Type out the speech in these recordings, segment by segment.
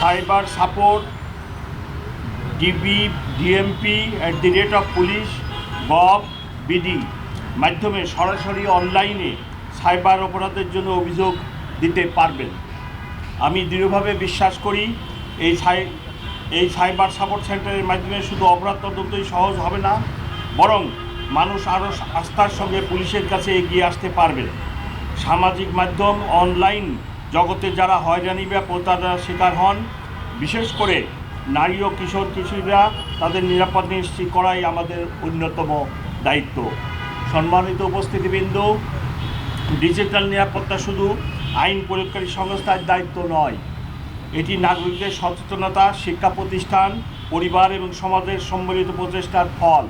Cyber support, DB, DMP at the rate of police gov, BD মাধ্যমে সরাসরি অনলাইনে cyber অপরাধের জন্য অভিযোগ দিতে পারবেন। আমি দৃঢ়ভাবে বিশ্বাস করি এই সাই, এই সাইবার সাপোর্ট সেন্টারের মাধ্যমে শুধু অপরাধ তদন্তই সহজ হবে না, বরং মানুষ আরও আস্থার সঙ্গে পুলিশের কাছে এগিয়ে আসতে পারবে। সামাজিক মাধ্যম, অনলাইন জগতে যারা হয়রানি বা প্রতারণার শিকার হন, বিশেষ করে নারী ও কিশোর কিশোরীরা, তাদের নিরাপদ নিশ্চিত করাই আমাদের অন্যতম দায়িত্ব। সম্মানিত উপস্থিতিবৃন্দ, ডিজিটাল নিরাপত্তা শুধু আইন প্রয়োগকারী সংস্থার দায়িত্ব নয়, এটি নাগরিকদের সচেতনতা, শিক্ষা প্রতিষ্ঠান, পরিবার এবং সমাজের সম্মিলিত প্রচেষ্টার ফল।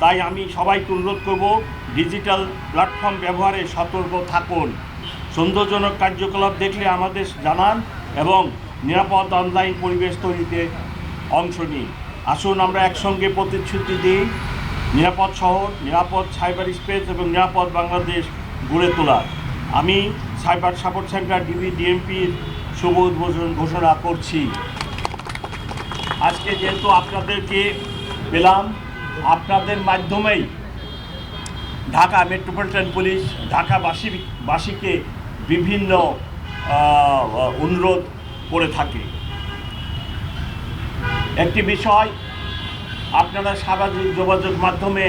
তাই আমি সবাইকে অনুরোধ করব, ডিজিটাল প্ল্যাটফর্ম ব্যবহারে সতর্ক থাকুন। সৌন্দর্যজনক কার্যকলাপ দেখলে আমাদের জানান এবং নিরাপদ অনলাইন পরিবেশ তৈরিতে অংশ নিই আসুন আমরা একসঙ্গে প্রতিশ্রুতি দিই, নিরাপদ শহর, নিরাপদ সাইবার স্পেস এবং নিরাপদ বাংলাদেশ গড়ে তোলার। আমি সাইবার সাপোর্ট সেন্টার ডিবি ডিএমপির শুভ উদ্বোধন ঘোষণা করছি। আজকে যেহেতু আপনাদেরকে পেলাম, আপনাদের মাধ্যমেই ঢাকা মেট্রোপলিটন পুলিশ ঢাকাবাসী বাসীকে বিভিন্ন অনুরোধ করে থাকে। একটি বিষয়, আপনারা সামাজিক যোগাযোগ মাধ্যমে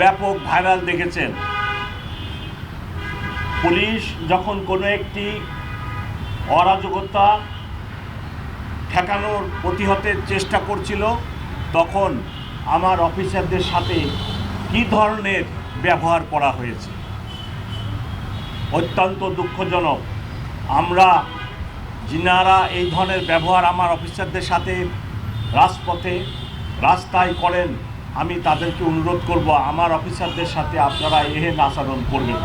ব্যাপক ভাইরাল দেখেছেন। পুলিশ যখন কোনো একটি অরাজকতা ঠেকানোর প্রতিহতের চেষ্টা করছিল, তখন আমার অফিসারদের সাথে কী ধরনের ব্যবহার করা হয়েছে? অত্যন্ত দুঃখজনক। আমরা যিনারা এই ধরনের ব্যবহার আমার অফিসারদের সাথে রাজপথে রাস্তায় করেন, আমি তাদেরকে অনুরোধ করব, আমার অফিসারদের সাথে আপনারা এহেন আচরণ করবেন